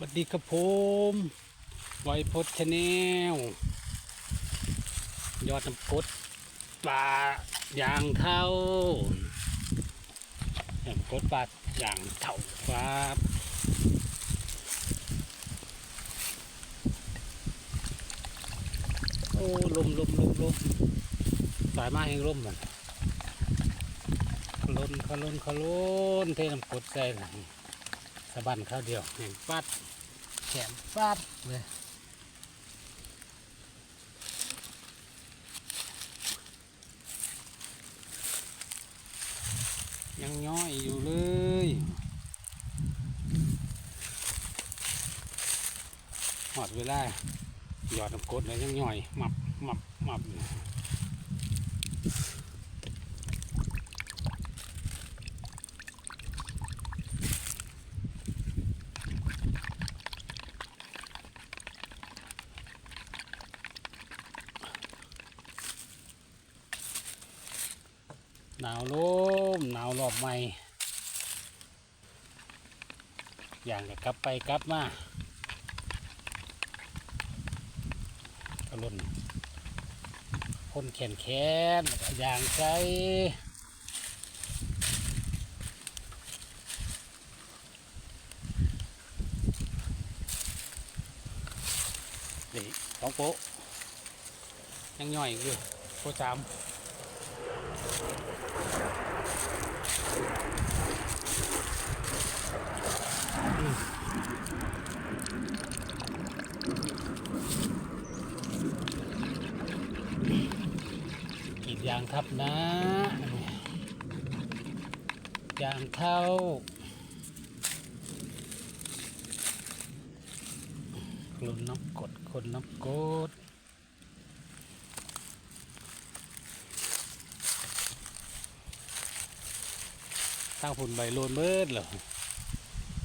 สวัสดีครับผมไวพดชาแนลยอดน้ำกดปลาอย่างเท่าน้ำกดปลาอย่างเท่าครับโอ้ลมลมลมลมสายมาแห่งลมมันขลนขลนขลนเทน้ำกดใส่หลัง สะบันข้าวเดียวแห่งปัดแขนปัดเลยยังย้อยอยู่เลยหอดเวลาหยอดน้ำกรดเลยยังย่อยหมับหมับหมับ หนาวลมหนาวรอบใหม่ อย่างจะกลับไปกลับมาก็ล่นคนแขนแขนแล้วก็อย่างใจนี่สองโป๊ยังย่อยอยู่โป๊ะสาม ยางทับนะยางเท่าคนน้ำกดคนน้ำกดตั้งผุนใบโลนเบิดเหรอ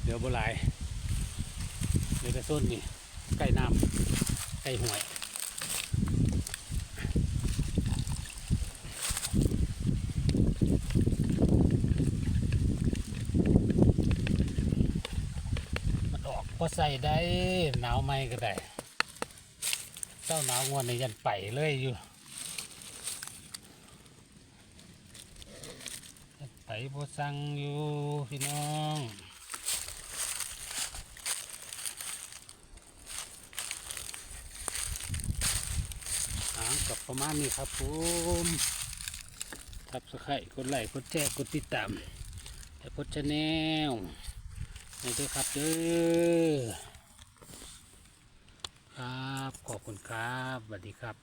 เดี๋ยวโบหลายเดี๋ยวกระส้นนี่ใกล้น้ำใกล้ห่วย มัน ออกพอใส่ได้หนาวไม่ก็ได้เจ้าหนาวงวนในยันไปเลยอยู่ไปพอสั่งอยู่พี่น้องหางกับประมาณนี้ครับผมทับสไครกดไลค์กดแชร์กดติดตามให้พดชาแนล นี่ด้วยครับเด้อครับ ขอบคุณครับสวัสดีครับ